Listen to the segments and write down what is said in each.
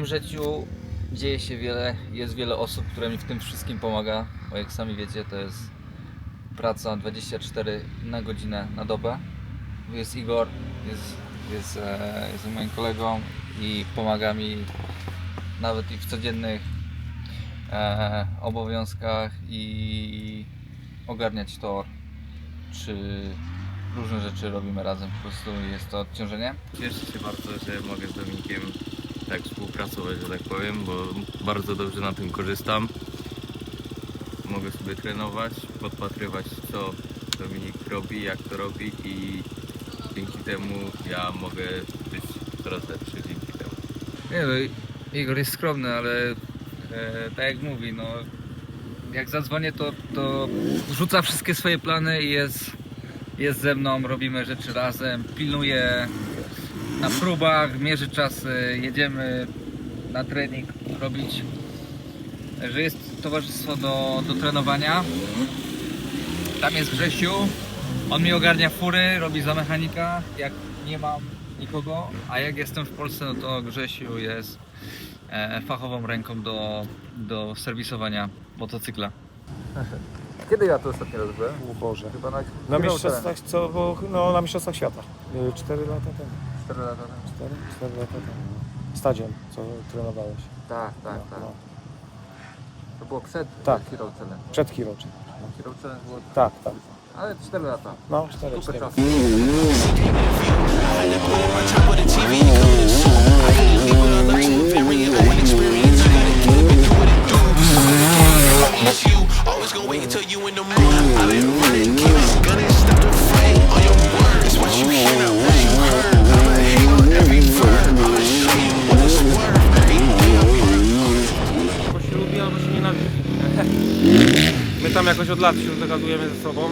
moim życiu dzieje się wiele, jest wiele osób, które mi w tym wszystkim pomaga, bo jak sami wiecie, to jest praca 24 na godzinę na dobę. Jest Igor, jest, jest, e, jest moim kolegą i pomaga mi nawet i w codziennych e, obowiązkach i ogarniać tor, czy różne rzeczy robimy razem, po prostu jest to odciążenie. Cieszę się bardzo, że mogę z Dominikiem tak współpracować, że tak powiem, bo bardzo dobrze na tym korzystam. Mogę sobie trenować, podpatrywać co Dominik robi, jak to robi i dzięki temu ja mogę być coraz lepszy dzięki temu. Nie no, Igor jest skromny, ale e, tak jak mówi, no jak zadzwonię to, to rzuca wszystkie swoje plany i jest, jest ze mną, robimy rzeczy razem, pilnuje na próbach, mierzy czasy, jedziemy na trening robić. Że jest towarzystwo do, do trenowania. Tam jest Grzesiu, on mi ogarnia fury, robi za mechanika, jak nie mam nikogo, a jak jestem w Polsce, no to Grzesiu jest e, fachową ręką do, do serwisowania motocykla. Kiedy ja to ostatnio raz byłem? O Boże. Chyba na, Na mistrzostwach, co, bo, no, na mistrzostwach świata. 4 lata temu. 4 lata temu. 4, 4 lata temu. Stadion, co trenowałeś. Tak, tak, No, tak. no. To było przed Tak. Hero Challenge. Przed Hero. Hero Challenge było... Tak, tak. Ale 4 lata. No, 4, Super 4. czas. It's you. Always gonna wait until you in the mood. I've been My tam jakoś od lat się dogadujemy ze sobą.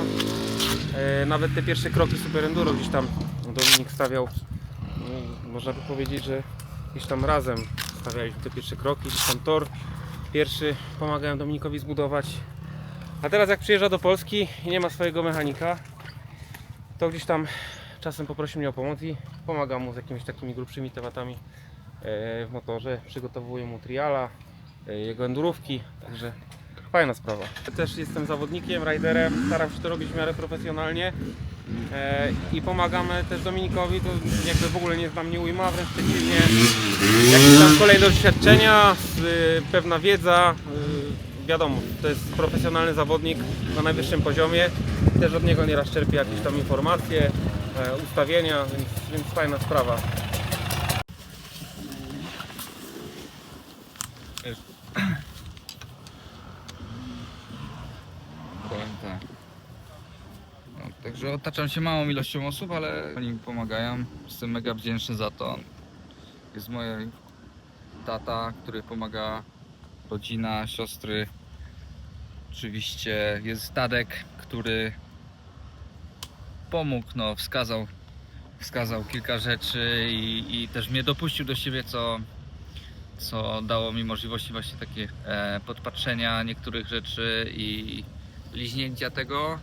E, nawet te pierwsze kroki Super Enduro gdzieś tam Dominik stawiał, no, można by powiedzieć, że gdzieś tam razem stawialiśmy te pierwsze kroki, gdzieś tam tor pierwszy pomagałem Dominikowi zbudować. A teraz jak przyjeżdża do Polski i nie ma swojego mechanika, to gdzieś tam czasem poprosi mnie o pomoc i pomagam mu z jakimiś takimi grubszymi tematami e, w motorze. Przygotowuję mu triala, e, jego endurówki, także fajna sprawa. Też jestem zawodnikiem, riderem, staram się to robić w miarę profesjonalnie. E, i pomagamy też Dominikowi, to jakby w ogóle nie znam nie ujma, wręcz przeciwnie, jakieś tam kolejne doświadczenia, y, pewna wiedza, y, wiadomo, to jest profesjonalny zawodnik na najwyższym poziomie, też od niego nieraz czerpię jakieś tam informacje, e, ustawienia, więc, więc fajna sprawa. Powiem tak. Także otaczam się małą ilością osób, ale oni mi pomagają. Jestem mega wdzięczny za to. Jest mój tata, który pomaga, rodzina, siostry. Oczywiście jest Tadek, który pomógł, no, wskazał, wskazał kilka rzeczy i, i też mnie dopuścił do siebie, co, co dało mi możliwości właśnie takie e, podpatrzenia niektórych rzeczy i liźnięcia tego.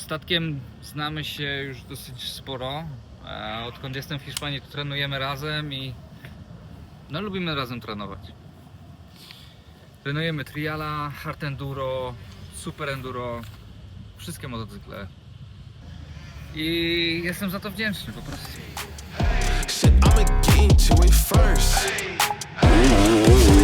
Statkiem znamy się już dosyć sporo. E, odkąd jestem w Hiszpanii, to trenujemy razem i no lubimy razem trenować. Trenujemy triala, hard enduro, super enduro, wszystkie motocykle. I jestem za to wdzięczny po prostu. Said I'ma get first. Said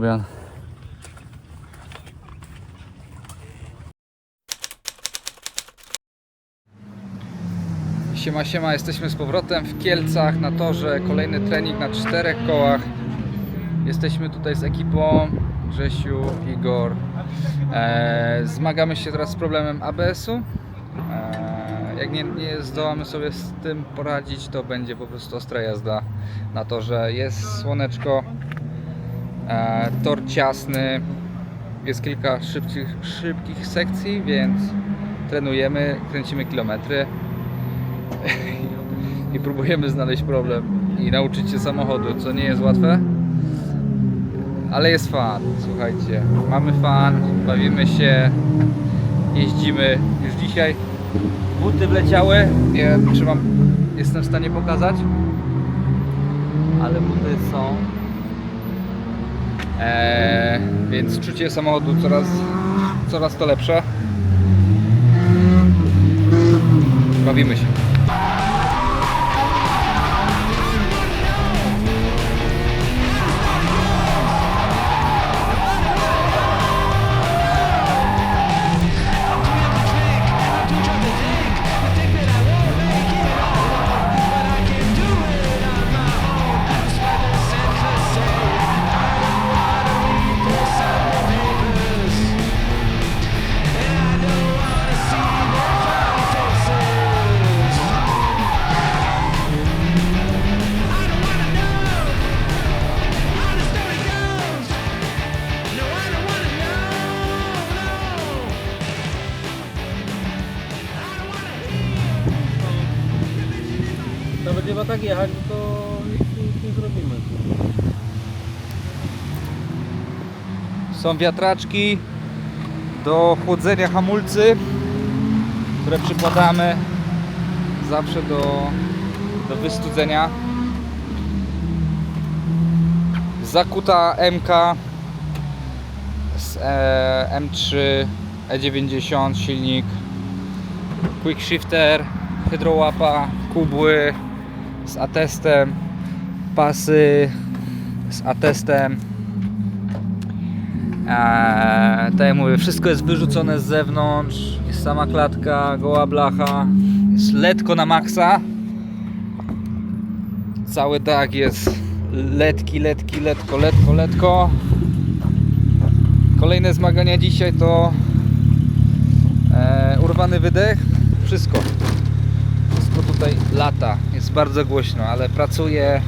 Zrobione. Siema, siema, jesteśmy z powrotem w Kielcach na torze. Kolejny trening na czterech kołach. Jesteśmy tutaj z ekipą Grzesiu, Igor. E, zmagamy się teraz z problemem ABS-u. E, jak nie, nie zdołamy sobie z tym poradzić, to będzie po prostu ostra jazda na torze. Jest słoneczko, tor ciasny, jest kilka szybkich, sekcji, więc trenujemy, kręcimy kilometry i próbujemy znaleźć problem i nauczyć się samochodu, co nie jest łatwe. Ale jest fan, słuchajcie. Mamy fan, bawimy się, jeździmy już dzisiaj. Buty wleciały. Nie wiem, czy mam, jestem w stanie pokazać. Ale buty są. Eee, więc czucie samochodu coraz, coraz to lepsze. Bawimy się. Tak jechać, to nic, nic nie zrobimy. Są wiatraczki do chłodzenia hamulcy, które przykładamy zawsze do, do wystudzenia. Zakuta MK z e, M3 E90 silnik, quick shifter, hydrołapa, kubły z atestem, pasy z atestem. Eee, tak jak mówię, wszystko jest wyrzucone z zewnątrz, jest sama klatka, goła blacha, jest letko na maksa. Cały dach jest letki, letki, letko, letko, letko. Kolejne zmagania dzisiaj to e, urwany wydech, wszystko. Wszystko tutaj lata, jest bardzo głośno, ale pracuje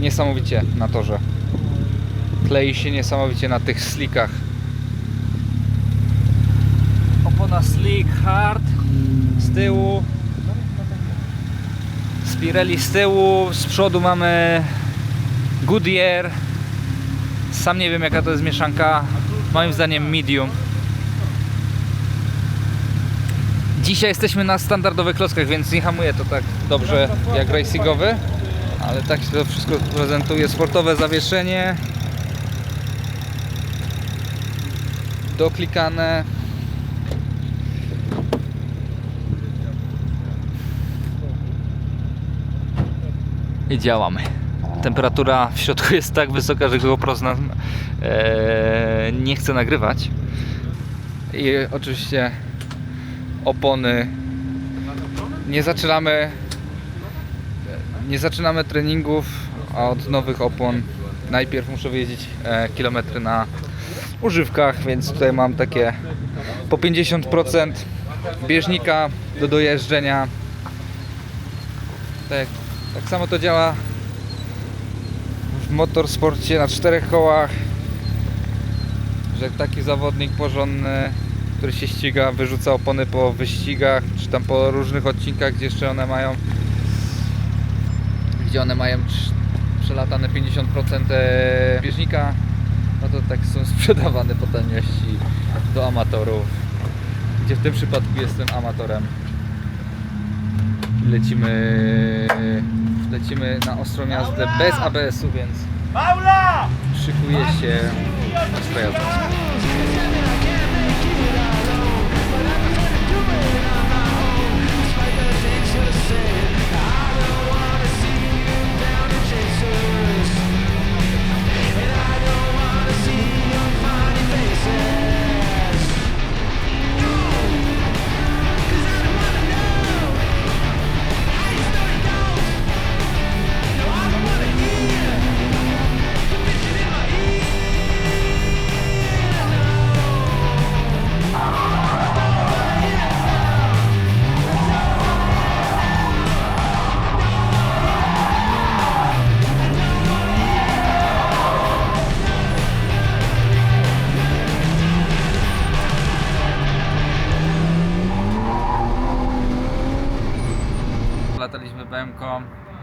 niesamowicie na torze klei się niesamowicie na tych slickach. Opona slick hard z tyłu. Spirelli z tyłu, z przodu mamy Goodyear. Sam nie wiem jaka to jest mieszanka. Moim zdaniem medium. Dzisiaj jesteśmy na standardowych klockach, więc nie hamuje to tak dobrze jak racingowy. Ale tak się to wszystko prezentuje. Sportowe zawieszenie. doklikane. I działamy. Temperatura w środku jest tak wysoka, że GoPro e, nie chce nagrywać. I oczywiście opony. Nie zaczynamy nie zaczynamy treningów od nowych opon. Najpierw muszę wyjeździć e, kilometry na używkach, więc tutaj mam takie po 50% bieżnika do dojeżdżenia. Tak, tak samo to działa w motorsporcie na czterech kołach, że taki zawodnik porządny, który się ściga, wyrzuca opony po wyścigach, czy tam po różnych odcinkach, gdzie jeszcze one mają gdzie one mają przelatane 50% e, bieżnika, no to tak są sprzedawane po taniości do amatorów, gdzie w tym przypadku jestem amatorem. Lecimy, lecimy na ostrą jazdę bez ABS-u, więc szykuje się ostra jazda.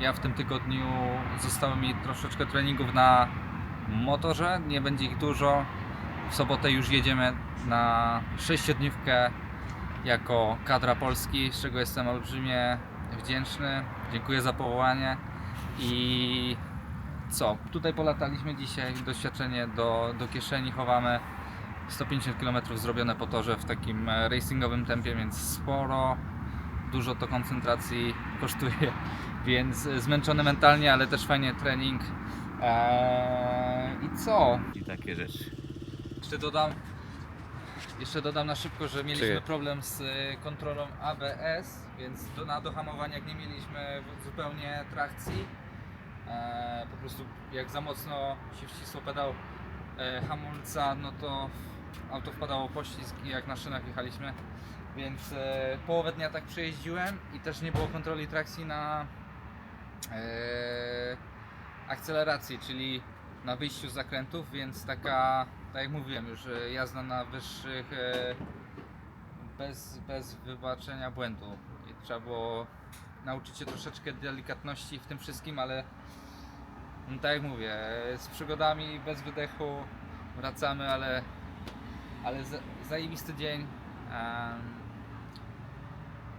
Ja w tym tygodniu zostało mi troszeczkę treningów na motorze, nie będzie ich dużo. W sobotę już jedziemy na sześciodniówkę jako kadra Polski, z czego jestem olbrzymie wdzięczny. Dziękuję za powołanie i co? Tutaj polataliśmy dzisiaj, doświadczenie do, do kieszeni chowamy. 150 km zrobione po torze w takim e, racingowym tempie, więc sporo, dużo to koncentracji kosztuje, więc zmęczony mentalnie, ale też fajnie trening. Eee, I co? I takie rzeczy. Jeszcze dodam, jeszcze dodam na szybko, że mieliśmy Czekaj. problem z e, kontrolą ABS, więc do, na dohamowaniach nie mieliśmy zupełnie trakcji. E, po prostu jak za mocno się wcisło pedał e, hamulca, no to auto wpadało poślizg i jak na szynach jechaliśmy. Więc e, połowę dnia tak przejeździłem i też nie było kontroli trakcji na e, akceleracji, czyli na wyjściu z zakrętów, więc taka, tak jak mówiłem już, jazda na wyższych e, bez, bez wybaczenia błędu. I trzeba było nauczyć się troszeczkę delikatności w tym wszystkim, ale no, tak jak mówię, e, z przygodami bez wydechu wracamy, ale, ale za- zajebisty dzień.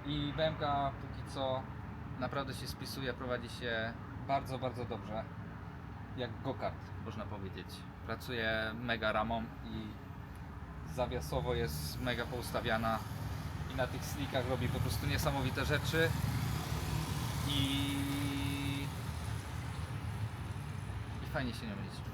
I BMK póki co naprawdę się spisuje, prowadzi się bardzo, bardzo dobrze jak go-kart, można powiedzieć. Pracuje mega ramą i zawiasowo jest mega poustawiana i na tych slickach robi po prostu niesamowite rzeczy i, i fajnie się nią jeździ.